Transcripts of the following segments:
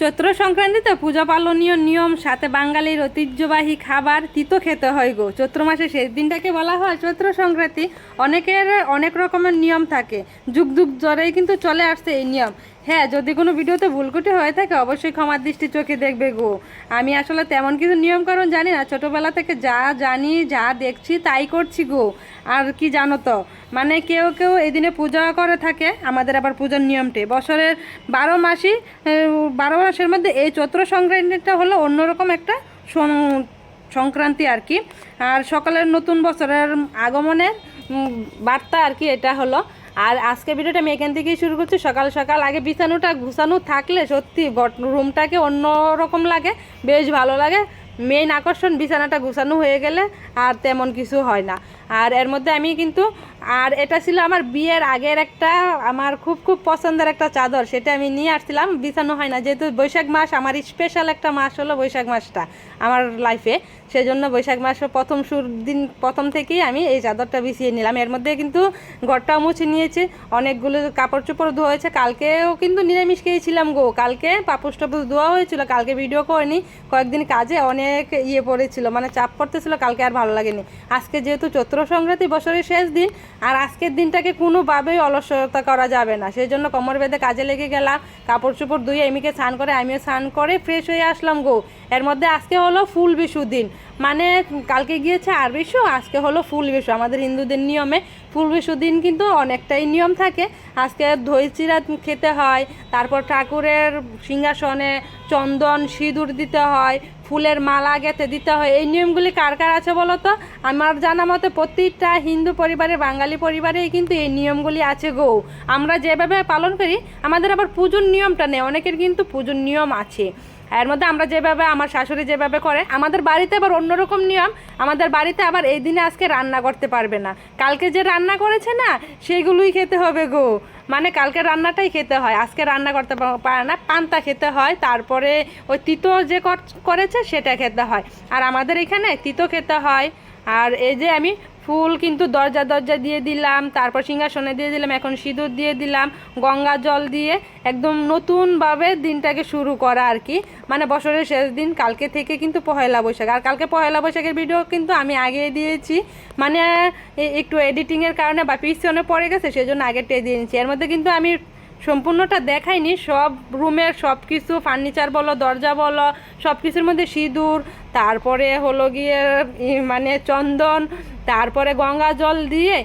চৈত্র সংক্রান্তিতে পূজা পালনীয় নিয়ম সাথে বাঙালির ঐতিহ্যবাহী খাবার তিতো খেতে হয় গো। চৈত্র মাসে শেষ দিনটাকে বলা হয় চৈত্র সংক্রান্তি। অনেকের অনেক রকমের নিয়ম থাকে। যুগ যুগ জ্বরেই কিন্তু চলে আসছে এই নিয়ম। হ্যাঁ যদি কোনো ভিডিওতে ভুলকুটি হয়ে থাকে, অবশ্যই ক্ষমার দৃষ্টি চোখে দেখবে গো। আমি আসলে তেমন কিছু নিয়মকানুন জানি না। ছোটোবেলা থেকে যা জানি, যা দেখছি, তাই করছি গো। আর কি জানো তো? মানে কেউ কেউ এই দিনে পূজা করে থাকে, আমাদের আবার পূজার নিয়মটি। বছরের বারো মাসই বারো মাসের মধ্যে এই চৈত্র সংক্রান্তিটা হলো অন্যরকম একটা সংক্রান্তি আর কি। আর সকালের নতুন বছরের আগমনের বার্তা আর কি, এটা হলো আর আজকে ভিডিওটা আমি এখান থেকেই শুরু করছি। সকাল সকাল আগে বিছানোটা ঘুষানো থাকলে সত্যি রুমটাকে অন্য রকম লাগে, বেশ ভালো লাগে। মেইন আকর্ষণ বিছানাটা গুছানো হয়ে গেলে, আর তেমন কিছু হয় না। আর এর মধ্যে আমি কিন্তু, আর এটা ছিল আমার বিয়ের আগের একটা, আমার খুব খুব পছন্দের একটা চাদর, সেটা আমি নিয়ে আসছিলাম। বিছানো হয় না, যেহেতু বৈশাখ মাস, আমার স্পেশাল একটা মাস হলো বৈশাখ মাসটা আমার লাইফে সেজন্য বৈশাখ মাস প্রথম শুর দিন, প্রথম থেকেই আমি এই চাদরটা বিছিয়ে নিলাম। এর মধ্যে কিন্তু ঘরটাও মুছে নিয়েছে, অনেকগুলো কাপড় চোপড় ধোয়া হয়েছে। কালকেও কিন্তু নিরামিষ খেয়েছিলাম গো। কালকে পাপড় টাপড় ধোয়া হয়েছিল, কালকে ভিডিও করিনি। কয়েকদিন কাজে অনেক ইয়ে পড়েছিল মানে চাপ পড়তেছিল, কালকে আর ভালো লাগেনি। আজকে যেহেতু চৈত্র সংক্রান্তি বছরের শেষ দিন আর আজকের দিনটাকে কোনোভাবেই অলসতা করা যাবে না। সেই জন্য কোমর বেঁধে কাজে লেগে গেলাম, কাপড় চোপড় ধুয়ে এমিকে স্নান করে, আমিও স্নান করে ফ্রেশ হয়ে আসলাম গো। এর মধ্যে আজকে হলো ফুল বিশু দিন। মানে কালকে গিয়েছে আর বিশু, আজকে হলো ফুল বিশু। আমাদের হিন্দুদের নিয়মে ফুল বিশু দিন কিন্তু অনেকটাই নিয়ম থাকে। আজকে দই চিরা খেতে হয়, তারপর ঠাকুরের সিংহাসনে চন্দন, সিঁদুর দিতে হয়, ফুলের মালা গেঁথে দিতে হয়। এই নিয়মগুলি কার কার আছে বলো তো? আমার জানা মতে প্রতিটা হিন্দু পরিবারে, বাঙালি পরিবারেই কিন্তু এই নিয়মগুলি আছে গো। আমরা যেভাবে পালন করি, আমাদের আবার পুজোর নিয়মটা নেই। অনেকের কিন্তু পুজোর নিয়ম আছে। এর মধ্যে আমরা যেভাবে, আমার শাশুড়ি যেভাবে করে, আমাদের বাড়িতে আবার অন্যরকম নিয়ম। আমাদের বাড়িতে আবার এই দিনে আজকে রান্না করতে পারবে না। কালকে যে রান্না করেছে না, সেইগুলোই খেতে হবে গো। মানে কালকে রান্নাটাই খেতে হয়। আজকে রান্না করতে পারে না, পান্তা খেতে হয়, তারপরে ওই তিতো যে কর- করেছে, সেটা খেতে হয়। আর আমাদের এখানে তিতো খেতে হয়। আর এই যে আমি ফুল কিন্তু দরজা দরজা দিয়ে দিলাম, তারপর সিংহাসনে দিয়ে দিলাম, এখন সিঁদুর দিয়ে দিলাম, গঙ্গা জল দিয়ে একদম নতুনভাবে দিনটাকে শুরু করা আর কি। মানে বছরের শেষ দিন, কালকে থেকে কিন্তু পহেলা বৈশাখ। আর কালকে পহেলা বৈশাখের ভিডিও কিন্তু আমি আগে দিয়েছি। মানে একটু এডিটিংয়ের কারণে বা পিছনে পড়ে গেছে, সেজন্য আগেরটাই দিয়ে দিয়েছি এর মধ্যে কিন্তু আমি সম্পূর্ণটা দেখাইনি সব রুমের সব কিছু ফার্নিচার বলো, দরজা বলো, সব কিছুর মধ্যে সিঁদুর, তারপরে হলো গিয়ে মানে চন্দন, তারপরে গঙ্গা জল দিয়ে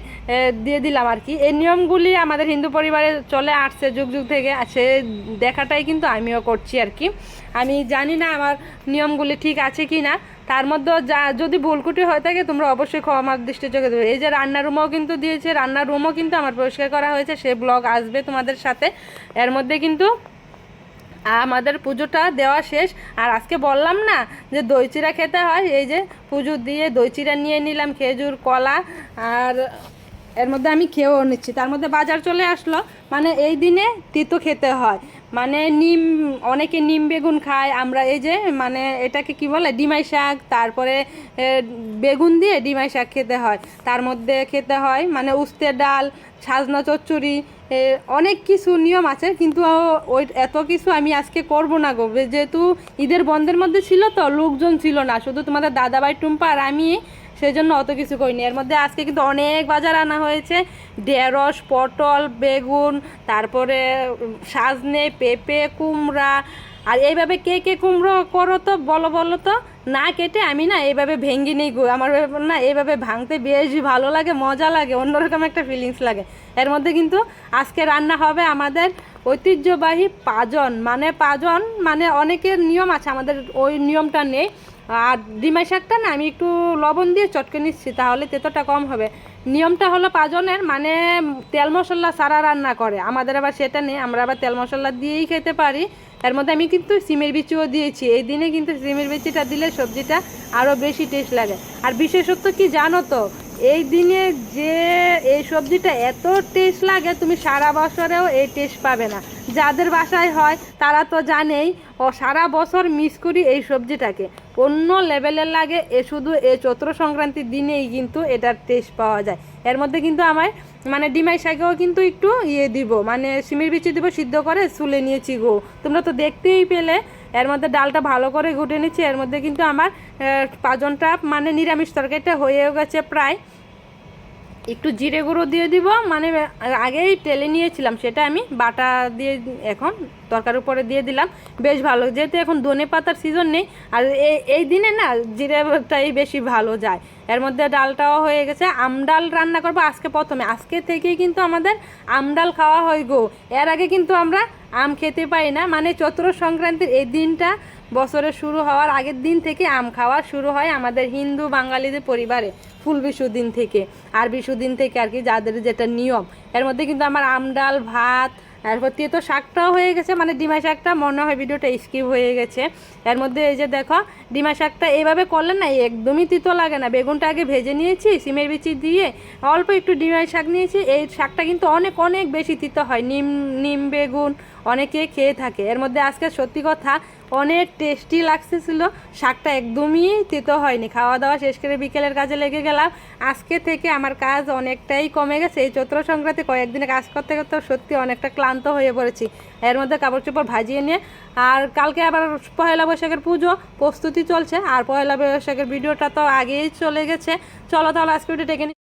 দিয়ে দিলাম আর কি। এই নিয়মগুলি আমাদের হিন্দু পরিবারে চলে আসছে যুগ যুগ থেকে সে দেখাটাই কিন্তু আমিও করছি আর কি। আমি জানি না আমার নিয়মগুলি ঠিক আছে কি না তার মধ্যে যা, যদি ভুলকুটি হয়ে থাকে, তোমরা অবশ্যই ক্ষমার দৃষ্টি চোখে দেবে এই যে রান্নার রুমও কিন্তু দিয়েছে, রান্নার রুমও কিন্তু আমার পরিষ্কার করা হয়েছে, সে ব্লগ আসবে তোমাদের সাথে। এর মধ্যে কিন্তু আমাদের পুজোটা দেওয়া শেষ। আর আজকে বললাম না যে দই চিরা খেতে হয়, এই যে পুজো দিয়ে দই চিরা নিয়ে নিলাম, খেজুর, কলা, আর এর মধ্যে আমি খেয়েও নিচ্ছি। তার মধ্যে বাজার চলে আসলো মানে এই দিনে তিতো খেতে হয়। মানে নিম, অনেকে নিম বেগুন খায়। আমরা এই যে মানে এটাকে কি বলে? ডিমাই শাক, তারপরে বেগুন দিয়ে ডিমাই শাক খেতে হয়। তার মধ্যে খেতে হয় মানে উস্তে ডাল, সাজনা চচ্চড়ি অনেক কিছু নিয়ম আছে, কিন্তু ওই, এত কিছু আমি আজকে করব না গো। যেহেতু ঈদের বন্ধের মধ্যে ছিল তো, লোকজন ছিল না। শুধু তোমাদের দাদাভাই, টুম্পা আর আমি সেই জন্য অত কিছু করিনি। এর মধ্যে আজকে কিন্তু অনেক বাজার আনা হয়েছে। ঢেঁড়স, পটল, বেগুন, তারপরে, সাজনে পেঁপে, কুমড়া, আর এইভাবে কে কে কুমড়ো করো তো, বলো বলো তো? না কেটে আমি না এইভাবে ভেঙ্গি নিই গো। আমার না এইভাবে ভাঙতে বেশ ভালো লাগে, মজা লাগে, অন্যরকম একটা ফিলিংস লাগে। এর মধ্যে কিন্তু আজকে রান্না হবে আমাদের ঐতিহ্যবাহী পাজন। মানে পাজন মানে অনেকের নিয়ম আছে, আমাদের ওই নিয়মটা নেই। আর ডিমাই শাকটা না আমি একটু লবণ দিয়ে চটকে নিচ্ছি, তাহলে তেতোটা কম হবে। নিয়মটা হলো পাঁচজনের মানে তেল মশলা সারা রান্না করে। আমাদের আবার সেটা নেই, আমরা আবার তেল মশলা দিয়েই খেতে পারি। তার মধ্যে আমি কিন্তু সিমের বিচিও দিয়েছি। এই দিনে কিন্তু সিমের বিচিটা দিলে সবজিটা আরও বেশি টেস্ট লাগে। আর বিশেষত্ব কি জানো তো এই দিনে যে এই সবজিটা এত টেস্ট লাগে, তুমি সারা বছরেও এই টেস্ট পাবে না। যাদের বাসায় হয়, তারা তো জানেই, ও সারা বছর মিস করি এই সবজিটাকে। অন্য লেভেলের লাগে, এ শুধু এই চৈত্র সংক্রান্তির দিনেই কিন্তু এটার টেস্ট পাওয়া যায়। এর মধ্যে কিন্তু আমার মানে ডিমাই শাকেও কিন্তু একটু ইয়ে দিব মানে সিমের বিচি দিব, সিদ্ধ করে চুলে নিয়েছি গো। তোমরা তো দেখতেই পেলে এর মধ্যে ডালটা ভালো করে ঘুটে নিচ্ছি, এর মধ্যে কিন্তু আমার পাজনটা মানে নিরামিষ তরকারিটা হয়েও গেছে প্রায়। একটু জিরে গুঁড়ো দিয়ে দিব মানে আগেই তেলে নিয়েছিলাম, সেটা আমি বাটা দিয়ে এখন তরকার উপরে দিয়ে দিলাম। বেশ ভালো, যেহেতু এখন ধনে পাতার সিজন নেই, আর এই দিনে না জিরেটাই বেশি ভালো যায়। এর মধ্যে ডালটাও হয়ে গেছে। আমডাল রান্না করব আজকে প্রথমে। আজকে থেকেই কিন্তু আমাদের আমডাল খাওয়া হয় গো। এর আগে কিন্তু আমরা আম খেতে পাই না। মানে চৈত্র সংক্রান্তির এই দিনটা বছরের শুরু হওয়ার আগের দিন থেকে আম খাওয়া শুরু হয় আমাদের হিন্দু বাঙালিদের পরিবারে ফুল বিশু দিন থেকে। আর বিশু দিন থেকে আর কি যাদের যেটা নিয়ম। এর মধ্যে কিন্তু আমার আম ডাল, ভাত এরপর তেতো শাকটাও হয়ে গেছে মানে ডিমা শাকটা মনে হয় ভিডিওটা স্কিপ হয়ে গেছে। এর মধ্যে এই যে দেখো ডিমা শাকটা এইভাবে করলে না একদমই তিতো লাগে না। বেগুনটা আগে ভেজে নিয়েছি, সিমের বিচি দিয়ে অল্প একটু ডিমা শাক নিয়েছি। এই শাকটা কিন্তু অনেক অনেক বেশি তিতো হয়। নিম নিম বেগুন অনেকে খেয়ে থাকে। এর মধ্যে আজকে সত্যি কথা, অনেক টেস্টি লাগতেছিল শাকটা একদমই তিতো হয়নি। খাওয়া দাওয়া শেষ করে বিকেলের কাজে লেগে গেলাম। আজকে থেকে আমার কাজ অনেকটাই কমে গেছে। এই চৈত্র সংক্রান্তি কয়েকদিনে কাজ করতে করতে সত্যি অনেকটা ক্লান্ত হয়ে পড়েছি। এর মধ্যে কাপড় চোপড় ভাজিয়ে নিয়ে, আর কালকে আবার পয়লা বৈশাখের পুজো প্রস্তুতি চলছে। আর পয়লা বৈশাখের ভিডিওটা তো আগেই চলে গেছে। চলো তাহলে আজকে ভিডিও ডেকে